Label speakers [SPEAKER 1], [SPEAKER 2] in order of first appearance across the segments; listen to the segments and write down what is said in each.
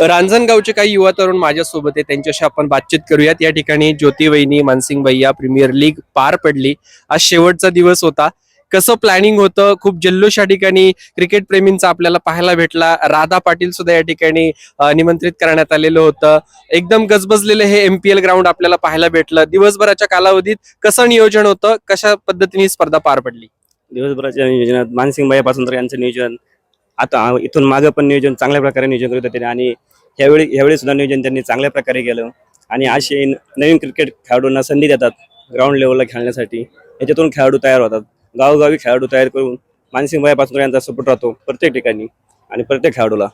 [SPEAKER 1] रांजणगावचे काही युवा तरुण माझ्यासोबत आहे त्यांच्याशी आपण बातचीत करूयात. या ठिकाणी ज्योती वहिनी मानसिंग भैया प्रीमियर लीग पार पडली. आज शेवटचा दिवस होता. कसं प्लॅनिंग होतं? खूप जल्लोष या ठिकाणी क्रिकेट प्रेमींचा आपल्याला पाहायला भेटला. राधा पाटील सुद्धा या ठिकाणी निमंत्रित करण्यात आलेलं होतं. एकदम गजबजलेलं हे एमपीएल ग्राउंड आपल्याला पाहायला भेटलं. दिवसभराच्या कालावधीत कसं नियोजन होतं? कशा पद्धतीने स्पर्धा पार पडली?
[SPEAKER 2] दिवसभराच्या नियोजनात मानसिंगपासून तर यांचं नियोजन आता इथून मागं पण नियोजन चांगल्या प्रकारे नियोजन करत होते आणि ह्यावेळी ह्यावेळी सुद्धा नियोजन त्यांनी चांगल्या प्रकारे केलं. आणि असे नवीन क्रिकेट खेळाडूंना संधी देतात ग्राउंड लेवलला खेळण्यासाठी. याच्यातून खेळाडू तयार होतात. गावोगावी खेळाडू तयार करून मानसिंगपासून यांचा सपोर्ट राहतो प्रत्येक ठिकाणी आणि प्रत्येक खेळाडूला.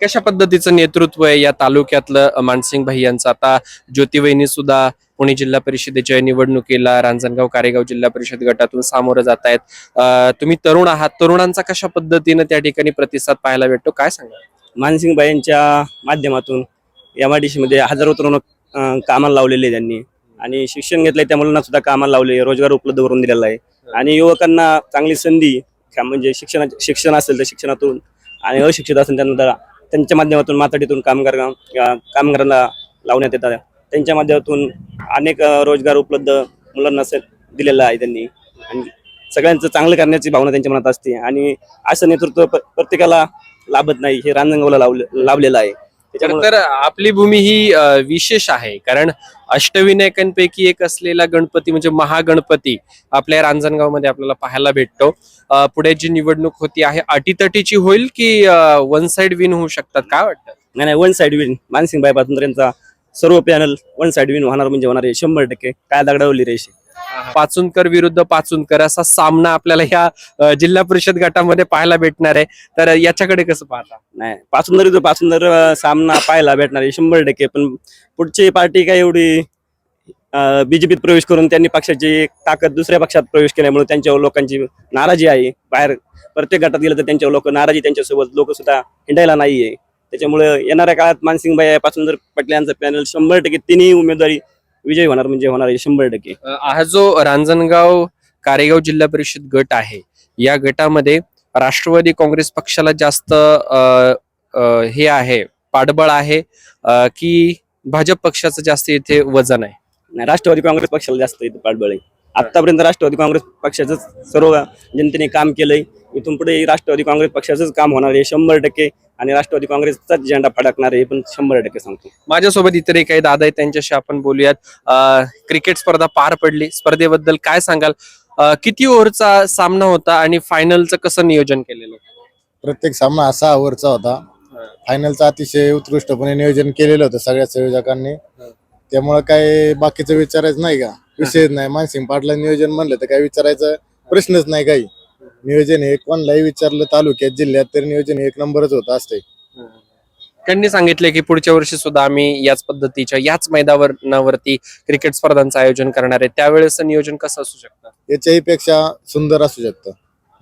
[SPEAKER 1] कशा पद्धतीचं नेतृत्व आहे या तालुक्यातलं मानसिंग भाई यांचं? आता ज्योतिवहिनी सुद्धा पुणे जिल्हा परिषदेच्या निवडणुकीला रांजणगाव कारेगाव जिल्हा परिषद गटातून सामोरं जात आहेत तुम्ही तरुण आहात. तरुणांचा कशा पद्धतीनं त्या ठिकाणी प्रतिसाद पाहायला भेटतो? काय सांगा
[SPEAKER 2] मानसिंग यांच्या माध्यमातून एम आय डी मध्ये हजारो तरुण कामाला लावलेले त्यांनी. आणि शिक्षण घेतलंय त्या मुलांना सुद्धा कामाला लावले रोजगार उपलब्ध करून दिलेला आहे. आणि युवकांना चांगली संधी म्हणजे शिक्षणा शिक्षण असेल तर शिक्षणातून आणि अशिक्षित असेल त्यांना त्यांच्या माध्यमातून मातडीतून कामगार कामगारांना लावण्यात येतात. त्यांच्या माध्यमातून अनेक रोजगार उपलब्ध मुलांना दिलेला आहे त्यांनी. आणि सगळ्यांचं चांगलं करण्याची भावना त्यांच्या मनात असते. आणि असं नेतृत्व प्रत्येकाला लाभत नाही हे रांजणगावला लावले लाभलेलं आहे.
[SPEAKER 1] तर आपली भूमी ही विशेष आहे. कारण अष्टविनायकांपैकी एक असलेला गणपती म्हणजे महागणपती आपल्या रांजणगावमध्ये आपल्याला पाहायला भेटतो. पुढे जी निवडणूक होती आहे अटीतटीची होईल की वन साइड विन होऊ शकतात? काय वाटतं?
[SPEAKER 2] नाही नाही वन साइड विन मानसिंगपासून यांचा सर्व पॅनल वन साइड विन होणार म्हणजे होणार आहे. शंभर टक्के. काय दगडावली रेषे
[SPEAKER 1] पाचुनकर विरुद्ध पाचुनकर असा सामना आपल्याला ह्या जिल्हा परिषद गटामध्ये पाहायला भेटणार आहे. तर याच्याकडे कसं पाहता?
[SPEAKER 2] नाही जर पाचून जर सामना पाहायला भेटणार आहे. शंभर टक्के. पण पुढची पार्टी काय एवढी बीजेपीत प्रवेश करून त्यांनी पक्षाची ताकद दुसऱ्या पक्षात प्रवेश केल्यामुळे त्यांच्यावर लोकांची नाराजी आहे. बाहेर प्रत्येक गटात गेलं तर त्यांच्यावर लोक नाराजी त्यांच्यासोबत लोक सुद्धा हिंडायला नाहीये. त्याच्यामुळे येणाऱ्या काळात मानसिंग बाई पासून जर पटले यांचं पॅनल शंभर टक्के तिन्ही उमेदवारी विजयी होणार म्हणजे होणार आहे शंभर टक्के.
[SPEAKER 1] हा जो रांजणगाव कारेगाव जिल्हा परिषद गट आहे या गटामध्ये राष्ट्रवादी काँग्रेस पक्षाला जास्त अ, अ, हे आहे पाठबळ आहे अ, की भाजप पक्षाचं जास्त इथे वजन आहे?
[SPEAKER 2] नाही राष्ट्रवादी काँग्रेस पक्षाला जास्त इथं पाठबळ आहे. आतापर्यंत राष्ट्रवादी काँग्रेस पक्षाचं सर्व जनतेने काम केलंय. इथून पुढे राष्ट्रवादी काँग्रेस पक्षाचंच काम होणार आहे. शंभर टक्के आणि राष्ट्रवादी काँग्रेसचाच झेंडा फडकणार आहे. हे पण शंभर टक्के सांगतो.
[SPEAKER 1] माझ्यासोबत इतरही काही दादा आहेत त्यांच्याशी आपण बोलूयात. क्रिकेट स्पर्धा पार पडली. स्पर्धेबद्दल काय सांगाल? किती ओव्हरचा सामना होता आणि फायनलचं कसं नियोजन केलेलं?
[SPEAKER 3] प्रत्येक सामना सहा ओव्हरचा होता. फायनलचं अतिशय उत्कृष्टपणे नियोजन केलेलं होतं सगळ्या संयोजकांनी. त्यामुळे काय बाकीचं विचारायचं नाही का? विषयच नाही. मानसिंग पाटला नियोजन म्हणलं तर काय विचारायचं प्रश्नच नाही काही. नियोजन हे कोणालाही विचारलं तालुक्यात जिल्ह्यात तर नियोजन हे एक नंबरच होत असते
[SPEAKER 1] त्यांनी सांगितले की पुढच्या वर्षी सुद्धा आम्ही याच पद्धतीच्या याच मैदानावरती क्रिकेट स्पर्धांचं आयोजन करणार आहे. त्यावेळेस नियोजन कसं असू शकतं?
[SPEAKER 3] याच्याही पेक्षा सुंदर असू शकतं.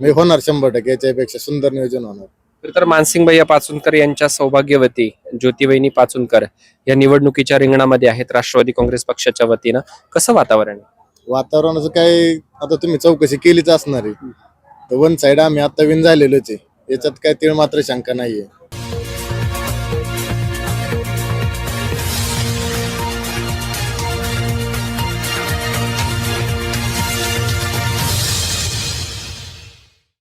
[SPEAKER 3] म्हणजे होणार शंभर टक्के याच्याही पेक्षा सुंदर नियोजन होणार.
[SPEAKER 1] तर मानसिंग भैया पाचुनकर यांच्या सौभाग्यवती ज्योतिबाईनी पाचुनकर या निवडणुकीच्या रिंगणामध्ये आहेत राष्ट्रवादी काँग्रेस पक्षाच्या वतीनं. कसं वातावरण आहे?
[SPEAKER 3] वातावरणाचं काय आता तुम्ही चौकशी केलीच असणार आहे. तर वन साईड आम्ही आता विन झालेलोच आहे. याच्यात काय तीळ मात्र शंका नाहीये.